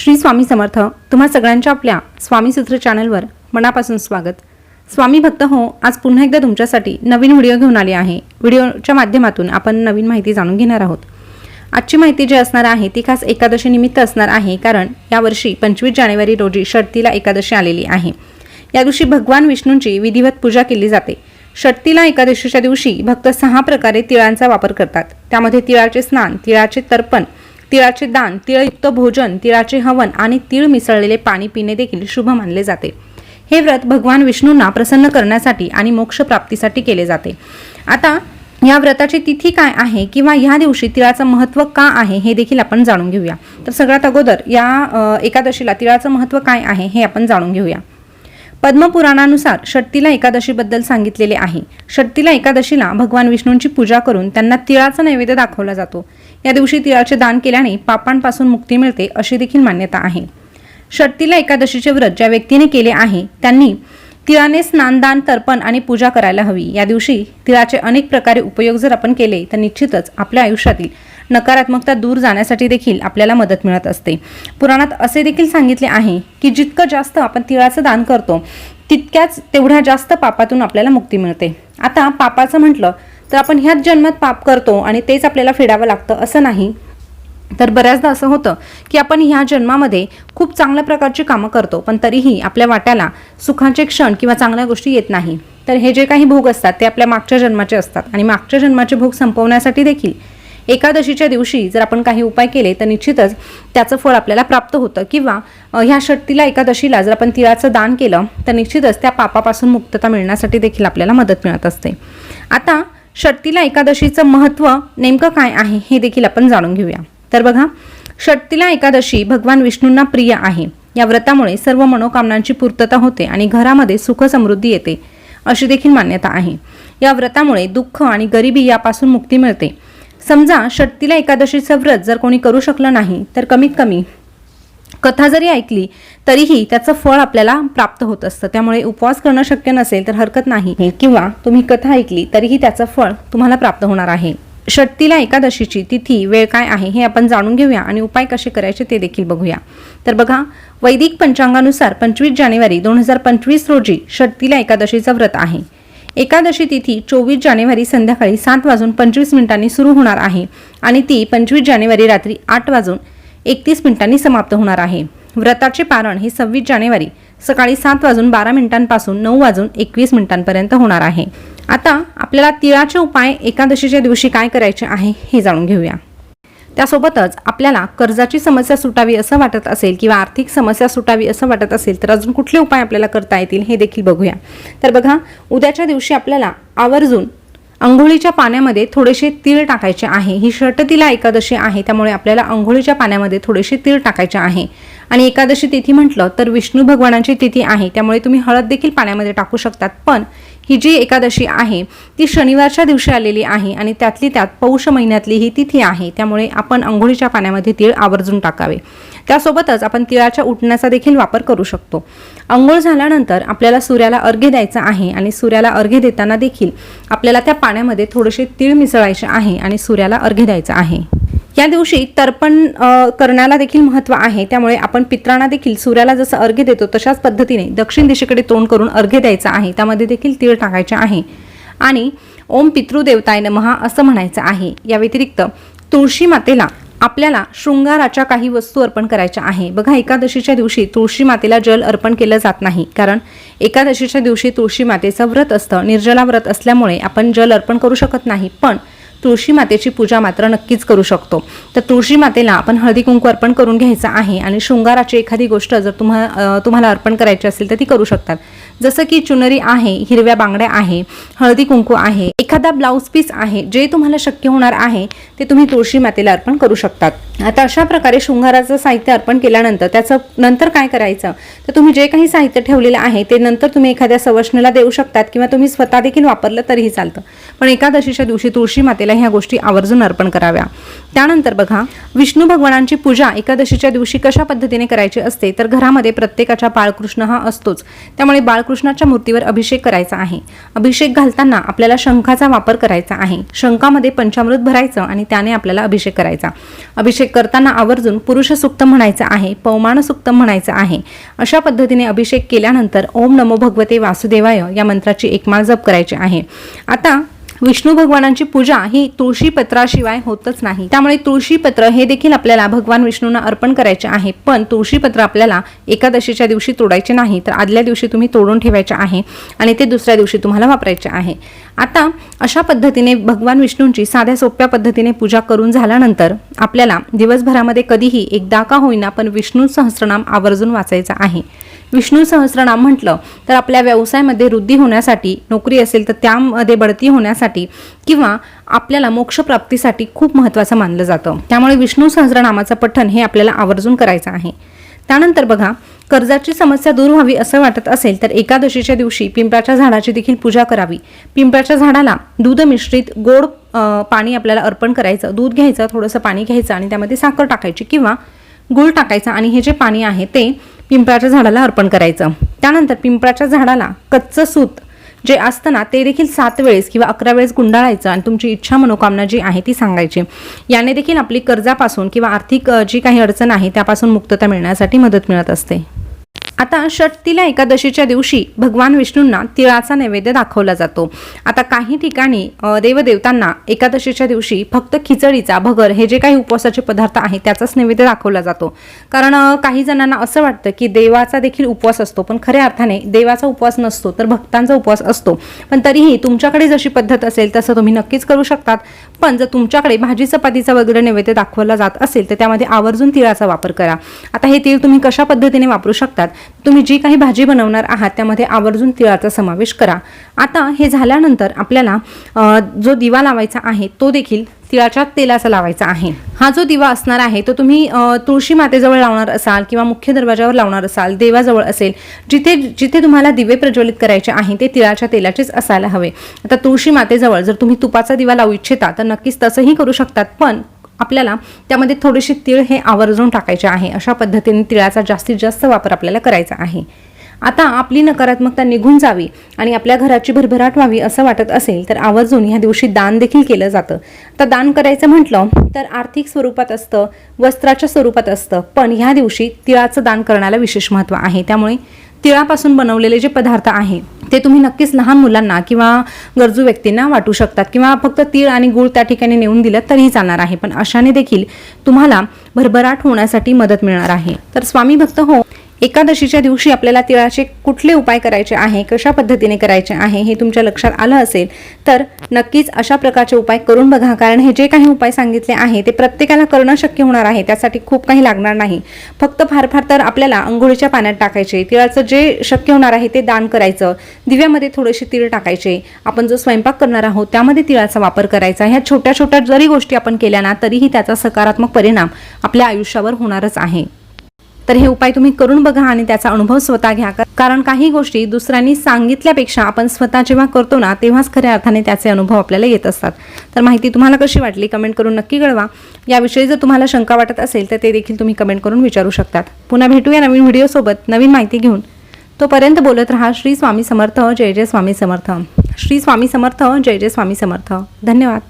श्री स्वामी समर्थ तुम्हा सगळ्यांच्या आपल्या स्वामी सूत्र चॅनलवर मनापासून स्वागत. स्वामी भक्त हो आज पुन्हा एकदा तुमच्यासाठी नवीन व्हिडिओ घेऊन आले आहे. व्हिडिओच्या माध्यमातून आपण नवीन माहिती जाणून घेणार आहोत. आजची माहिती जी असणार आहे ती खास एकादशी निमित्त असणार आहे कारण यावर्षी पंचवीस जानेवारी रोजी षटतीला एकादशी आलेली आहे. या दिवशी भगवान विष्णूंची विधिवत पूजा केली जाते. षटतीला एकादशीच्या दिवशी भक्त सहा प्रकारे तिळांचा वापर करतात. त्यामध्ये तिळाचे स्नान तिळाचे तर्पण तिळाचे दान तिळयुक्त भोजन तिळाचे हवन आणि तिळ मिसळलेले पाणी पिणे देखील शुभ मानले जाते. हे व्रत भगवान विष्णूंना प्रसन्न करण्यासाठी आणि मोक्ष प्राप्तीसाठी केले जाते. आता या व्रताची तिथी काय आहे किंवा ह्या दिवशी तिळाचं महत्त्व का आहे हे देखील आपण जाणून घेऊया. तर सगळ्यात अगोदर या एकादशीला तिळाचं महत्त्व काय आहे हे आपण जाणून घेऊया. पद्मपुराणानुसार षट्तीला एकादशीबद्दल सांगितलेले आहे. षट्तीला एकादशीला भगवान विष्णूंची पूजा करून त्यांना तिळाचा नैवेद्य दाखवला जातो. या दिवशी तिळाचे दान केल्याने पापांपासून मुक्ती मिळते अशी देखील मान्यता आहे. षट्तीला एकादशीचे व्रत ज्या व्यक्तीने केले आहे त्यांनी तिळाने स्नानदान तर्पण आणि पूजा करायला हवी. या दिवशी तिळाचे अनेक प्रकारे उपयोग जर आपण केले तर निश्चितच आपल्या आयुष्यातील नकारात्मकता दूर जाण्यासाठी देखील आपल्याला मदत मिळत असते. पुराणात असे देखील सांगितले आहे की जितकं जास्त आपण तिळाचं दान करतो तितक्याच तेवढ्या जास्त पापातून आपल्याला मुक्ती मिळते. आता पापाचं म्हटलं तर आपण ह्याच जन्मात पाप करतो आणि तेच आपल्याला फेडावं लागतं असं नाही. तर बऱ्याचदा असं होतं की आपण ह्या जन्मामध्ये खूप चांगल्या प्रकारची कामं करतो पण तरीही आपल्या वाट्याला सुखाचे क्षण किंवा चांगल्या गोष्टी येत नाही. तर हे जे काही भोग असतात ते आपल्या मागच्या जन्माचे असतात आणि मागच्या जन्माचे भोग संपवण्यासाठी देखील एकादशीच्या दिवशी जर आपण काही उपाय केले तर निश्चितच त्याचं फळ आपल्याला प्राप्त होतं. किंवा ह्या षटतीला एकादशीला जर आपण तिळाचं दान केलं तर निश्चितच त्या पापापासून मुक्तता मिळण्यासाठी देखील आपल्याला मदत मिळत असते. आता षटतीला एकादशीचं महत्त्व नेमकं काय आहे हे देखील आपण जाणून घेऊया. तर बघा षटतीला एकादशी भगवान विष्णूंना प्रिय आहे. या व्रतामुळे सर्व मनोकामनांची पूर्तता होते आणि घरामध्ये सुख समृद्धी येते अशी देखील मान्यता आहे. या व्रतामुळे दुःख आणि गरिबी यापासून मुक्ती मिळते. समजा षटतीला एकादशीचं व्रत जर कोणी करू शकलं नाही तर कमीत कमी कथा जरी ऐकली तरीही त्याचं फळ आपल्याला प्राप्त होत असतं. त्यामुळे उपवास करणं शक्य नसेल तर हरकत नाही. किंवा तुम्ही कथा ऐकली तरीही त्याचं फळ तुम्हाला प्राप्त होणार आहे. षटतीला एकादशीची तिथी वेळ काय आहे हे आपण जाणून घेऊया आणि उपाय कसे करायचे ते देखील बघूया. तर बघा वैदिक पंचांगानुसार पंचवीस जानेवारी दोन हजार पंचवीस रोजी षटतीला एकादशीचं व्रत आहे. एकादशी तिथी चोवीस जानेवारी संध्याकाळी सात वाजून पंचवीस मिनिटांनी सुरू होणार आहे आणि ती पंचवीस जानेवारी रात्री आठ वाजून एकतीस मिनिटांनी समाप्त होणार आहे. व्रताचे पारण हे सव्वीस जानेवारी सकाळी सात वाजून बारा मिनिटांपासून नऊ वाजून एकवीस मिनिटांपर्यंत होणार आहे. आता आपल्याला तिळाचे उपाय एकादशीच्या दिवशी काय करायचे आहे हे जाणून घेऊया. त्यासोबतच आपल्याला कर्जाची समस्या सुटावी असं वाटत असेल किंवा आर्थिक समस्या सुटावी असं वाटत असेल तर अजून कुठले उपाय आपल्याला करता येतील हे देखील बघूया. तर बघा उद्याच्या दिवशी आपल्याला आवर्जून अंघोळीच्या पाण्यामध्ये थोडेसे तीळ टाकायचे आहे. ही षटतीला एकादशी आहे त्यामुळे आपल्याला अंघोळीच्या पाण्यामध्ये थोडेसे तीळ टाकायचे आहे. आणि एकादशी तिथी म्हटलं तर विष्णू भगवानाची तिथी आहे त्यामुळे तुम्ही हळद देखील पाण्यामध्ये टाकू शकतात. पण ही जी एकादशी आहे ती शनिवारच्या दिवशी आलेली आहे आणि त्यातली त्यात पौष महिन्यातली ही तिथी आहे. त्यामुळे आपण आंघोळीच्या पाण्यामध्ये तीळ आवर्जून टाकावे. त्यासोबतच आपण तिळाच्या उठण्याचा देखील वापर करू शकतो. आंघोळ झाल्यानंतर आपल्याला सूर्याला अर्घ्य द्यायचा आहे आणि सूर्याला अर्घ्य देताना देखील आपल्याला त्या पाण्यामध्ये थोडेसे तीळ मिसळायचे आहे आणि सूर्याला अर्घ्य द्यायचा आहे. या दिवशी तर्पण करण्याला देखील महत्त्व आहे. त्यामुळे आपण पित्रांना देखील सूर्याला जसं अर्घ्य देतो तशाच पद्धतीने दक्षिण दिशेकडे तोंड करून अर्घ्य द्यायचं आहे. त्यामध्ये देखील तीळ टाकायचे आहे. आणि ओम पितृदेवताय नमहा असं म्हणायचं आहे. या व्यतिरिक्त तुळशी मातेला आपल्याला शृंगाराच्या काही वस्तू अर्पण करायच्या आहे. बघा एकादशीच्या दिवशी तुळशी मातेला जल अर्पण केलं जात नाही. कारण एकादशीच्या दिवशी तुळशी मातेचं व्रत असतं. निर्जला व्रत असल्यामुळे आपण जल अर्पण करू शकत नाही. पण तुळशी मातेची पूजा मात्र नक्कीच करू शकतो. तर तुळशी मातेला आपण हळदी कुंकू अर्पण करून घ्यायचं आहे आणि शृंगाराची एखादी गोष्ट जर तुम्हा तुम्हाला अर्पण करायची असेल तर ती करू शकतात. जसं की चुनरी आहे हिरव्या बांगड्या आहे हळदी कुंकू आहे एखादा ब्लाऊज पीस आहे जे तुम्हाला शक्य होणार आहे ते तुम्ही तुळशी मातेला अर्पण करू शकतात. आता अशा प्रकारे शृंगाराचं साहित्य अर्पण केल्यानंतर त्याचं नंतर काय करायचं? तर तुम्ही जे काही साहित्य ठेवलेलं आहे ते नंतर तुम्ही एखाद्या सवष्णीला देऊ शकतात किंवा तुम्ही स्वतः देखील वापरलं तरीही चालतं. पण एकादशीच्या दिवशी तुळशी मातेला आपल्याला ह्या गोष्टी आवर्जून अर्पण कराव्या. त्यानंतर बघा विष्णू भगवानांची पूजा एकादशीच्या दिवशी कशा पद्धतीने करायची असते तर घरामध्ये प्रत्येकाच्या बाळकृष्ण हा असतोच. त्यामुळे बाळकृष्णाच्या मूर्तीवर अभिषेक करायचा आहे. अभिषेक घालताना आपल्याला शंखाचा वापर करायचा आहे. शंखामध्ये पंचामृत भरायचं आणि त्याने आपल्याला अभिषेक करायचा. अभिषेक करताना आवर्जून पुरुष सुक्त म्हणायचं आहे पवमान सुक्त म्हणायचं आहे. अशा पद्धतीने अभिषेक केल्यानंतर ओम नमो भगवते वासुदेवाय या मंत्राची एकमाळ जप करायची आहे. आता विष्णू भगवानांची पूजा ही तुळशी पत्राशिवाय होतच नाही. त्यामुळे तुळशी पत्र हे देखील आपल्याला भगवान विष्णूंना अर्पण करायचे आहे. पण तुळशी पत्र आपल्याला एकादशीच्या दिवशी तोडायचे नाही तर आदल्या दिवशी तुम्ही तोडून ठेवायचे आहे आणि ते दुसऱ्या दिवशी तुम्हाला वापरायचे आहे. आता अशा पद्धतीने भगवान विष्णूंची साध्या सोप्या पद्धतीने पूजा करून झाल्यानंतर आपल्याला दिवसभरामध्ये कधीही एकदा का होईना पण विष्णू सहस्रनाम आवर्जून वाचायचा आहे. विष्णू सहस्रनाम म्हटलं तर आपल्या व्यवसायामध्ये वृद्धी होण्यासाठी नोकरी असेल तर त्यामध्ये बढती होण्यासाठी किंवा आपल्याला मोक्षप्राप्तीसाठी खूप महत्त्वाचं मानलं जातं. त्यामुळे विष्णू सहस्रनामाचं पठण हे आपल्याला आवर्जून करायचं आहे. त्यानंतर बघा कर्जाची समस्या दूर व्हावी असं वाटत असेल तर एकादशीच्या दिवशी पिंपळाच्या झाडाची देखील पूजा करावी. पिंपळाच्या झाडाला दूध मिश्रित गोड पाणी आपल्याला अर्पण करायचं. दूध घ्यायचं थोडंसं पाणी घ्यायचं आणि त्यामध्ये साखर टाकायची किंवा गूळ टाकायचा आणि हे जे पाणी आहे ते पिंपळाच्या झाडाला अर्पण करायचं. त्यानंतर पिंपळाच्या झाडाला कच्चं सूत जे असतं ना ते देखील सात वेळेस किंवा अकरा वेळेस गुंडाळायचं आणि तुमची इच्छा मनोकामना जी आहे ती सांगायची. याने देखील आपली कर्जापासून किंवा आर्थिक जी काही अडचण आहे त्यापासून मुक्तता मिळण्यासाठी मदत मिळत असते. आता षटतीला एकादशीच्या दिवशी भगवान विष्णूंना तिळाचा नैवेद्य दाखवला जातो. आता काही ठिकाणी देवदेवतांना एकादशीच्या दिवशी फक्त खिचडीचा भगर हे जे काही उपवासाचे पदार्थ आहेत त्याचाच नैवेद्य दाखवला जातो. कारण काही जणांना असं वाटतं की देवाचा देखील उपवास असतो पण खऱ्या अर्थाने देवाचा उपवास नसतो तर भक्तांचा उपवास असतो. पण तरीही तुमच्याकडे जशी पद्धत असेल तसं तुम्ही नक्कीच करू शकतात. पण जर तुमच्याकडे भाजी चपातीचा वगैरे नैवेद्य दाखवला जात असेल तर त्यामध्ये आवर्जून तिळाचा वापर करा. आता हे तीळ तुम्ही कशा पद्धतीने वापरू शकतात? तुम्ही जी काही भाजी बनवणार आहात त्यामध्ये आवर्जून तिळाचा समावेश करा. आता हे झाल्यानंतर आपल्याला जो दिवा लावायचा आहे तो देखील तिळाच्या तेलाचा लावायचा आहे. हा जो दिवा असणार आहे तो तुम्ही तुळशी मातेजवळ लावणार असाल किंवा मुख्य दरवाजावर लावणार असाल देवाजवळ असेल जिथे जिथे तुम्हाला दिवे प्रज्वलित करायचे आहे ते तिळाच्या तेलाचेच असायला हवे. आता तुळशी मातेजवळ जर तुम्ही तुपाचा दिवा लावू इच्छिता तर नक्कीच तसंही करू शकतात पण आपल्याला त्यामध्ये थोडेसे तीळ हे आवर्जून टाकायचे आहे. अशा पद्धतीने तिळाचा जास्तीत जास्त वापर आपल्याला करायचा आहे. आता आपली नकारात्मकता निघून जावी आणि आपल्या घराची भरभराट व्हावी असं वाटत असेल तर आवर्जून ह्या दिवशी दान देखील केलं जातं. तर दान करायचं म्हटलं तर आर्थिक स्वरूपात असतं वस्त्राच्या स्वरूपात असतं पण ह्या दिवशी तिळाचं दान करण्याला विशेष महत्त्व आहे. त्यामुळे तिळापासून बनवलेले जे पदार्थ आहे ते तुम्ही नक्कीच लहान मुलांना किंवा गरजू व्यक्तींना वाटू शकतात किंवा फक्त तीळ आणि गूळ त्या ठिकाणी नेऊन दिलं तरीही चालणार आहे. पण अशाने देखील तुम्हाला भरभराट होण्यासाठी मदत मिळणार आहे. तर स्वामी भक्त हो एकादशीच्या दिवशी आपल्याला तिळाचे कुठले उपाय करायचे आहे कशा पद्धतीने करायचे आहे हे तुमच्या लक्षात आलं असेल तर नक्कीच अशा प्रकारचे उपाय करून बघा. कारण हे जे काही उपाय सांगितले आहे ते प्रत्येकाला करणं शक्य होणार आहे त्यासाठी खूप काही लागणार नाही. फक्त फार फार तर आपल्याला अंघोळीच्या पाण्यात टाकायचे तिळाचं जे शक्य होणार आहे ते दान करायचं दिव्यामध्ये थोडेसे तीळ टाकायचे. आपण जो स्वयंपाक करणार आहोत त्यामध्ये तिळाचा वापर करायचा. ह्या छोट्या छोट्या जरी गोष्टी आपण केल्या ना तरीही त्याचा सकारात्मक परिणाम आपल्या आयुष्यावर होणारच आहे. तर हे उपाय तुम्ही करून बघा आणि त्याचा अनुभव स्वतः घ्या. कारण काही गोष्टी दुसऱ्यांनी सांगितल्यापेक्षा आपण स्वतः जेव्हा करतो ना तेव्हाच खऱ्या अर्थाने त्याचे अनुभव आपल्याला येत असतात. तर माहिती तुम्हाला कशी वाटली कमेंट करून नक्की कळवा. याविषयी जर तुम्हाला शंका वाटत असेल तर ते देखील तुम्ही कमेंट करून विचारू शकतात. पुन्हा भेटूया नवीन व्हिडिओसोबत नवीन माहिती घेऊन. तोपर्यंत बोलत रहा श्री स्वामी समर्थ जय जय स्वामी समर्थ. श्री स्वामी समर्थ जय जय स्वामी समर्थ. धन्यवाद.